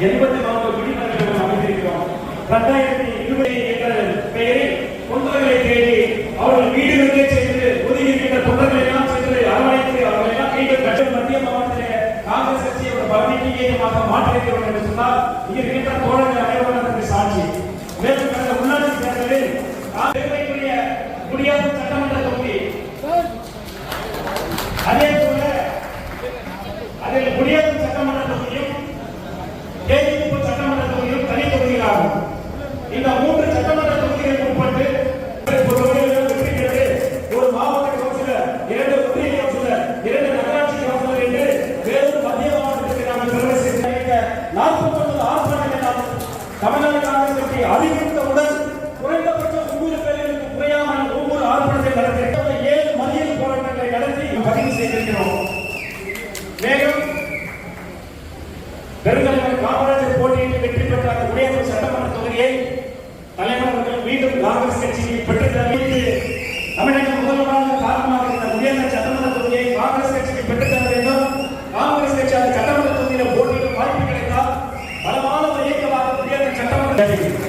எண்பத்தி நான்கு விழிப்புணர்வு அமைந்திருக்கிறோம். இரண்டாயிரத்தி இருபது என்ற பெயரில் தொண்டர்களை தேடி அவர்கள் வீடுகளுக்கே சென்று ஒதுங்கி இருக்கின்ற தொண்டர்களை எல்லாம் சென்று அரவணைத்து அவர்கள் எல்லாம் மீண்டும் கட்சி மத்திய மாவட்டத்திலே காங்கிரஸ் கட்சியை ஒரு பகுதியாக மாற்றிருக்கிறோம் என்று சொன்னால் இங்கே இருக்கின்ற தோழர்கள் அனைவரும் அதற்கு சாட்சி. மேலும் கடந்த உள்ளாட்சி தேர்தலில் பெருமைக்குரிய சட்டமன்ற தொகுதி அதே போல அதில் குடியாத்தம் சேர்த்த நாற்பத்தி ஒன்பது ஆர்ப்பாட்டங்கள் நாம் தமிழ்நாடு காங்கிரஸ் கட்சி அறிவித்தவுடன் குறைந்தபட்சம் ஒவ்வொரு பேருக்கு குறையாமல் ஒவ்வொரு ஆர்ப்பாட்டத்தை நடத்தி ஏழு மதியல் போராட்டங்களை நடத்தி பதிவு செய்திருக்கிறோம். மேலும் பெருந்தலைவர் காமராஜர் போட்டியிட்டு வெற்றி பெற்ற அந்த குடியரசு சட்டமன்ற தொகுதியை தலைவர்கள் மீண்டும் காங்கிரஸ் கட்சியை பெற்று கட்சி